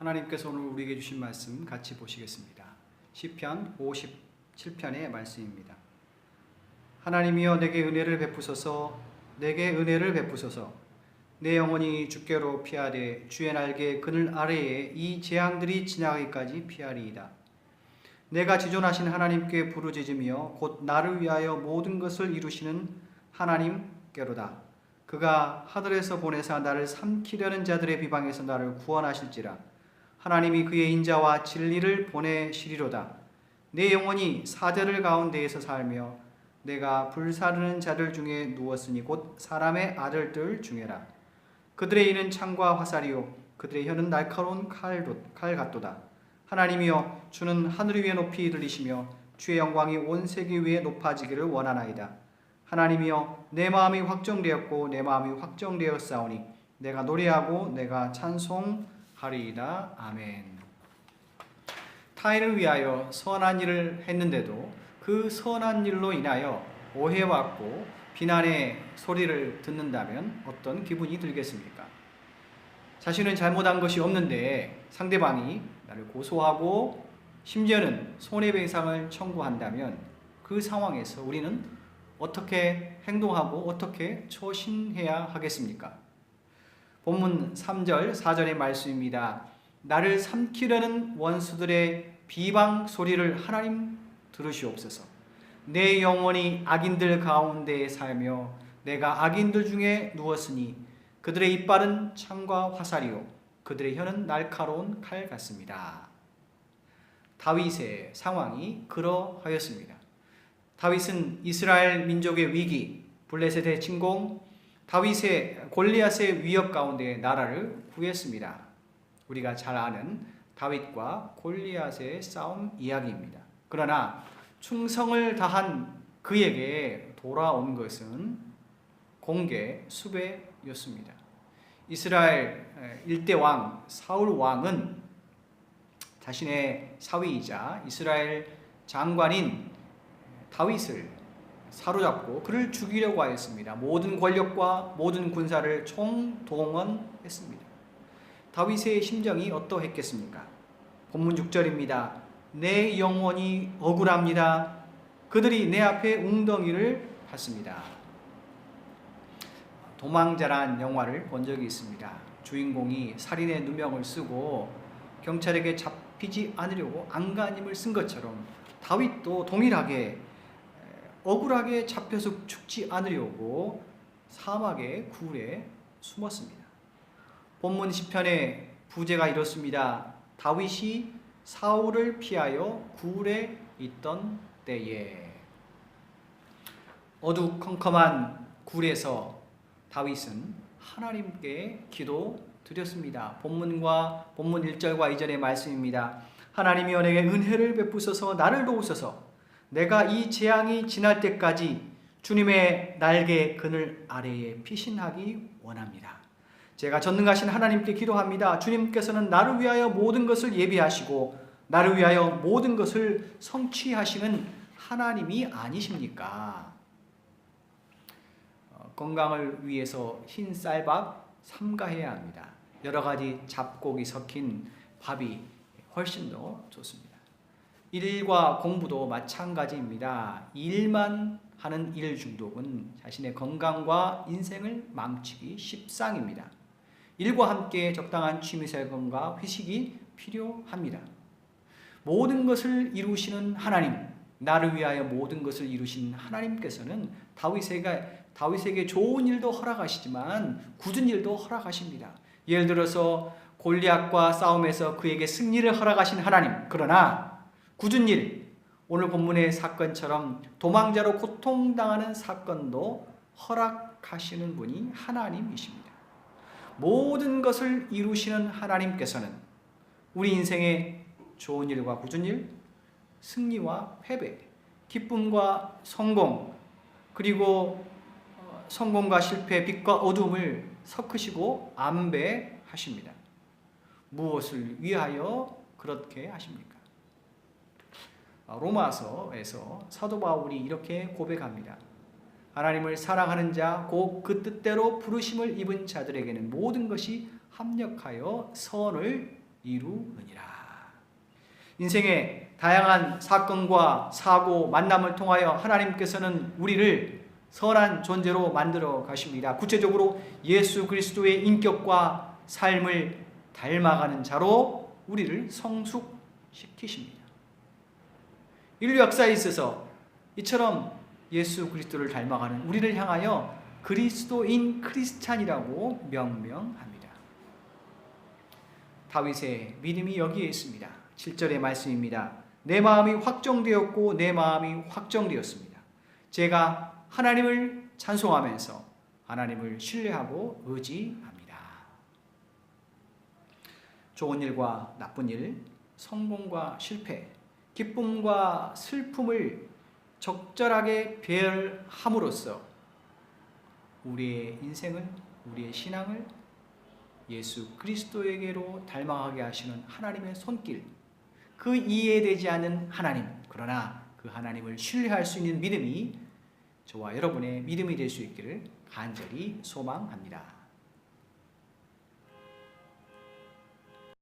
하나님께서 오늘 우리에게 주신 말씀 같이 보시겠습니다. 시편 57편의 말씀입니다. 하나님이여 내게 은혜를 베푸소서 내게 은혜를 베푸소서 내 영혼이 주께로 피하되 주의 날개 그늘 아래에 이 재앙들이 지나가기까지 피하리이다. 내가 지존하신 하나님께 부르짖으며 곧 나를 위하여 모든 것을 이루시는 하나님께로다. 그가 하늘에서 보내사 나를 삼키려는 자들의 비방에서 나를 구원하실지라. 하나님이 그의 인자와 진리를 보내시리로다. 내 영혼이 사대를 가운데에서 살며 내가 불사르는 자들 중에 누웠으니 곧 사람의 아들들 중에라. 그들의 이는 창과 화살이요 그들의 혀는 날카로운 칼도, 칼 같도다. 하나님이여 주는 하늘 위에 높이 들리시며 주의 영광이 온 세계 위에 높아지기를 원하나이다. 하나님이여 내 마음이 확정되었고 내 마음이 확정되었사오니 내가 노래하고 내가 찬송 하리이다. 아멘. 타인을 위하여 선한 일을 했는데도 그 선한 일로 인하여 오해받고 비난의 소리를 듣는다면 어떤 기분이 들겠습니까? 자신은 잘못한 것이 없는데 상대방이 나를 고소하고 심지어는 손해배상을 청구한다면 그 상황에서 우리는 어떻게 행동하고 어떻게 처신해야 하겠습니까? 본문 3절, 4절의 말씀입니다. 나를 삼키려는 원수들의 비방 소리를 하나님 들으시옵소서. 내 영혼이 악인들 가운데 살며 내가 악인들 중에 누웠으니 그들의 이빨은 창과 화살이요 그들의 혀는 날카로운 칼 같습니다. 다윗의 상황이 그러하였습니다. 다윗은 이스라엘 민족의 위기, 블레셋의 침공, 다윗의 골리앗의 위협 가운데 나라를 구했습니다. 우리가 잘 아는 다윗과 골리앗의 싸움 이야기입니다. 그러나 충성을 다한 그에게 돌아온 것은 공개 수배였습니다. 이스라엘 일대 왕 사울 왕은 자신의 사위이자 이스라엘 장관인 다윗을 사로잡고 그를 죽이려고 하였습니다. 모든 권력과 모든 군사를 총동원했습니다. 다윗의 심정이 어떠했겠습니까? 본문 6절입니다. 내 영혼이 억울합니다. 그들이 내 앞에 웅덩이를 팠습니다. 도망자란 영화를 본 적이 있습니다. 주인공이 살인의 누명을 쓰고 경찰에게 잡히지 않으려고 안간힘을 쓴 것처럼 다윗도 동일하게 억울하게 잡혀서 죽지 않으려고 사막의 굴에 숨었습니다. 본문 시편의 부제가 이렇습니다. 다윗이 사울을 피하여 굴에 있던 때에 어두컴컴한 굴에서 다윗은 하나님께 기도 드렸습니다. 본문과 본문 1절과 2절의 말씀입니다. 하나님이여 내게 은혜를 베푸소서 나를 도우소서 내가 이 재앙이 지날 때까지 주님의 날개 그늘 아래에 피신하기 원합니다. 제가 전능하신 하나님께 기도합니다. 주님께서는 나를 위하여 모든 것을 예비하시고 나를 위하여 모든 것을 성취하시는 하나님이 아니십니까? 어, 건강을 위해서 흰 쌀밥 삼가해야 합니다. 여러 가지 잡곡이 섞인 밥이 훨씬 더 좋습니다. 일과 공부도 마찬가지입니다. 일만 하는 일 중독은 자신의 건강과 인생을 망치기 십상입니다. 일과 함께 적당한 취미생활과 회식이 필요합니다. 모든 것을 이루시는 하나님, 나를 위하여 모든 것을 이루신 하나님께서는 다윗에게 다윗에게 좋은 일도 허락하시지만 굳은 일도 허락하십니다. 예를 들어서 골리앗과 싸움에서 그에게 승리를 허락하신 하나님. 그러나 굳은 일, 오늘 본문의 사건처럼 도망자로 고통당하는 사건도 허락하시는 분이 하나님이십니다. 모든 것을 이루시는 하나님께서는 우리 인생의 좋은 일과 굳은 일, 승리와 패배, 기쁨과 성공, 그리고 성공과 실패, 빛과 어둠을 섞으시고 안배하십니다. 무엇을 위하여 그렇게 하십니까? 로마서에서 사도 바울이 이렇게 고백합니다. 하나님을 사랑하는 자, 곧 그 뜻대로 부르심을 입은 자들에게는 모든 것이 합력하여 선을 이루느니라. 인생의 다양한 사건과 사고, 만남을 통하여 하나님께서는 우리를 선한 존재로 만들어 가십니다. 구체적으로 예수 그리스도의 인격과 삶을 닮아가는 자로 우리를 성숙시키십니다. 인류 역사에 있어서 이처럼 예수 그리스도를 닮아가는 우리를 향하여 그리스도인 크리스찬이라고 명명합니다. 다윗의 믿음이 여기에 있습니다. 7절의 말씀입니다. 내 마음이 확정되었고 내 마음이 확정되었습니다. 제가 하나님을 찬송하면서 하나님을 신뢰하고 의지합니다. 좋은 일과 나쁜 일, 성공과 실패, 기쁨과 슬픔을 적절하게 배열함으로써 우리의 인생을, 우리의 신앙을 예수 그리스도에게로 닮아가게 하시는 하나님의 손길, 그 이해되지 않는 하나님, 그러나 그 하나님을 신뢰할 수 있는 믿음이 저와 여러분의 믿음이 될 수 있기를 간절히 소망합니다.